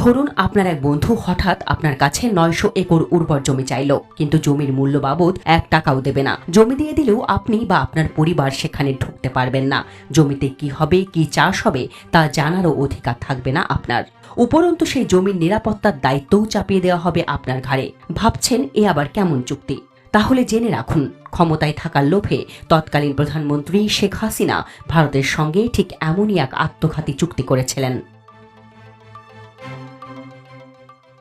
ধরুন আপনার এক বন্ধু হঠাৎ আপনার কাছে নয়শো একর উর্বর জমি চাইল, কিন্তু জমির মূল্য বাবদ এক টাকাও দেবে না। জমি দিয়ে দিলেও আপনি বা আপনার পরিবার সেখানে ঢুকতে পারবেন না। জমিতে কি হবে, কি চাষ হবে, তা জানারও অধিকার থাকবে না আপনার। উপরন্তু সেই জমির নিরাপত্তার দায়িত্বও চাপিয়ে দেওয়া হবে আপনার ঘাড়ে। ভাবছেন, এ আবার কেমন চুক্তি? তাহলে জেনে রাখুন, ক্ষমতায় থাকার লোভে তৎকালীন প্রধানমন্ত্রী শেখ হাসিনা ভারতের সঙ্গে ঠিক এমনই এক আত্মঘাতী চুক্তি করেছিলেন।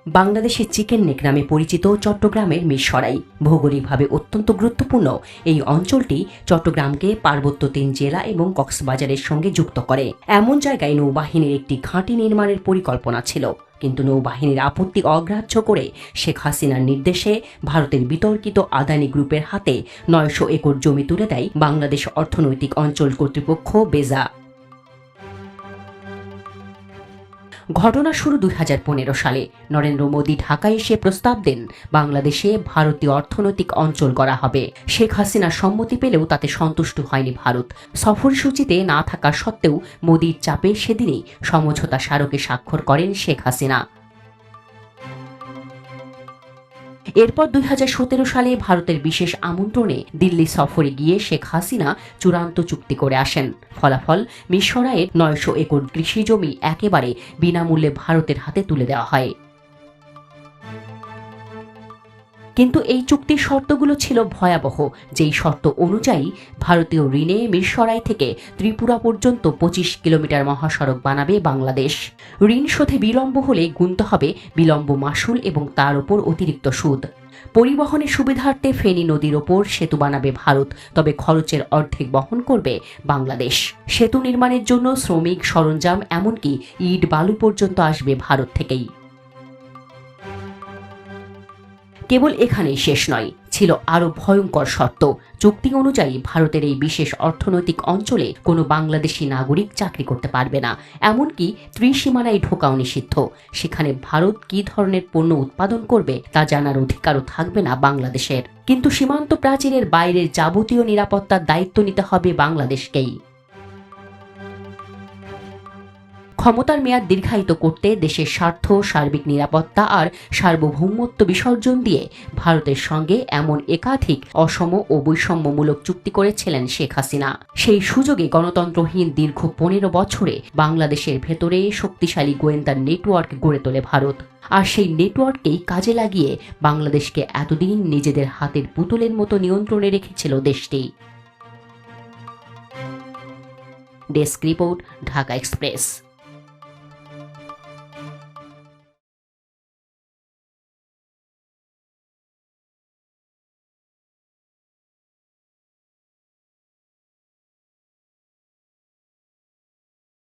বাংলাদেশের চিকেন নেক নামে পরিচিত চট্টগ্রামের মিরসরাই ভৌগোলিকভাবে অত্যন্ত গুরুত্বপূর্ণ। এই অঞ্চলটি চট্টগ্রামকে পার্বত্য তিন জেলা এবং কক্সবাজারের সঙ্গে যুক্ত করে। এমন জায়গায় নৌবাহিনীর একটি ঘাঁটি নির্মাণের পরিকল্পনা ছিল। কিন্তু নৌবাহিনীর আপত্তি অগ্রাহ্য করে শেখ হাসিনার নির্দেশে ভারতের বিতর্কিত আদানি গ্রুপের হাতে নয়শো একর জমি তুলে দেয় বাংলাদেশ অর্থনৈতিক অঞ্চল কর্তৃপক্ষ বেজা। ঘটনা শুরু দুই হাজার পনেরো সালে। নরেন্দ্র মোদী ঢাকায় এসে প্রস্তাব দেন, বাংলাদেশে ভারতীয় অর্থনৈতিক অঞ্চল করা হবে। শেখ হাসিনার সম্মতি পেলেও তাতে সন্তুষ্ট হয়নি ভারত। সফরসূচিতে না থাকা সত্ত্বেও মোদীর চাপে সেদিনই সমঝোতা স্মারকে স্বাক্ষর করেন শেখ হাসিনা। এরপর দুই হাজার সতেরো সালে ভারতের বিশেষ আমন্ত্রণে দিল্লি সফরে গিয়ে শেখ হাসিনা চূড়ান্ত চুক্তি করে আসেন। ফলাফল মিশরায়ের নয়শো একর কৃষি জমি একেবারে বিনামূল্যে ভারতের হাতে তুলে দেওয়া হয়। কিন্তু এই চুক্তির শর্তগুলো ছিল ভয়াবহ। যেই শর্ত অনুযায়ী ভারতীয় ঋণে মিরসরাই থেকে ত্রিপুরা পর্যন্ত পঁচিশ কিলোমিটার মহাসড়ক বানাবে বাংলাদেশ। ঋণ শোধে বিলম্ব হলে গুনতে হবে বিলম্ব মাসুল এবং তার উপর অতিরিক্ত সুদ। পরিবহনের সুবিধার্থে ফেনী নদীর ওপর সেতু বানাবে ভারত, তবে খরচের অর্ধেক বহন করবে বাংলাদেশ। সেতু নির্মাণের জন্য শ্রমিক সরঞ্জাম, এমনকি ইট বালু পর্যন্ত আসবে ভারত থেকেই। কেবল এখানেই শেষ নয়। ছিল আরও ভয়ঙ্কর শর্ত। চুক্তি অনুযায়ী ভারতের এই বিশেষ অর্থনৈতিক অঞ্চলে কোনো বাংলাদেশি নাগরিক চাকরি করতে পারবে না। এমনকি ত্রিসীমানায় ঢোকাও নিষিদ্ধ। সেখানে ভারত কি ধরনের পণ্য উৎপাদন করবে তা জানার অধিকারও থাকবে না বাংলাদেশের। কিন্তু সীমান্ত প্রাচীরের বাইরের যাবতীয় নিরাপত্তার দায়িত্ব নিতে হবে বাংলাদেশকেই। ক্ষমতার মেয়াদ দীর্ঘায়িত করতে দেশের স্বার্থ, সার্বিক নিরাপত্তা আর সার্বভৌমত্ব বিসর্জন দিয়ে ভারতের সঙ্গে এমন একাধিক অসম ও বৈষম্যমূলক চুক্তি করেছিলেন শেখ হাসিনা। সেই সুযোগে গণতন্ত্রহীন দীর্ঘ পনেরো বছরে বাংলাদেশের ভেতরে শক্তিশালী গোয়েন্দা নেটওয়ার্ক গড়ে তোলে ভারত। আর সেই নেটওয়ার্ককেই কাজে লাগিয়ে বাংলাদেশকে এতদিন নিজেদের হাতের পুতুলের মতো নিয়ন্ত্রণে রেখেছিল দেশটি। Desk report, Dhaka express.